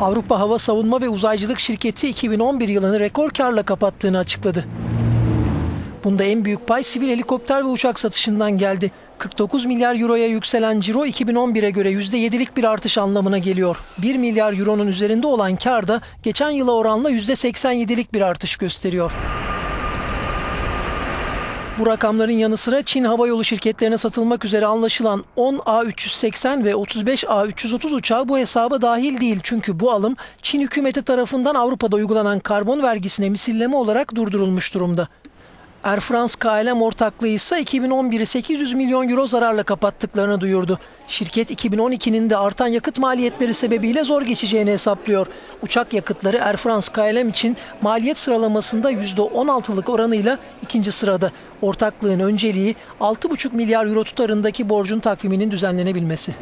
Avrupa Hava Savunma ve Uzaycılık Şirketi 2011 yılını rekor karla kapattığını açıkladı. Bunda en büyük pay sivil helikopter ve uçak satışından geldi. 49 milyar euroya yükselen ciro 2011'e göre %7'lik bir artış anlamına geliyor. 1 milyar euronun üzerinde olan kar da geçen yıla oranla %87'lik bir artış gösteriyor. Bu rakamların yanı sıra Çin Hava Yolu şirketlerine satılmak üzere anlaşılan 10 A380 ve 35 A330 uçağı bu hesaba dahil değil. Çünkü bu alım Çin hükümeti tarafından Avrupa'da uygulanan karbon vergisine misilleme olarak durdurulmuş durumda. Air France KLM ortaklığı ise 2011'i 800 milyon euro zararla kapattıklarını duyurdu. Şirket 2012'nin de artan yakıt maliyetleri sebebiyle zor geçeceğini hesaplıyor. Uçak yakıtları Air France KLM için maliyet sıralamasında %16'lık oranıyla ikinci sırada. Ortaklığın önceliği 6,5 milyar euro tutarındaki borcun takviminin düzenlenebilmesi.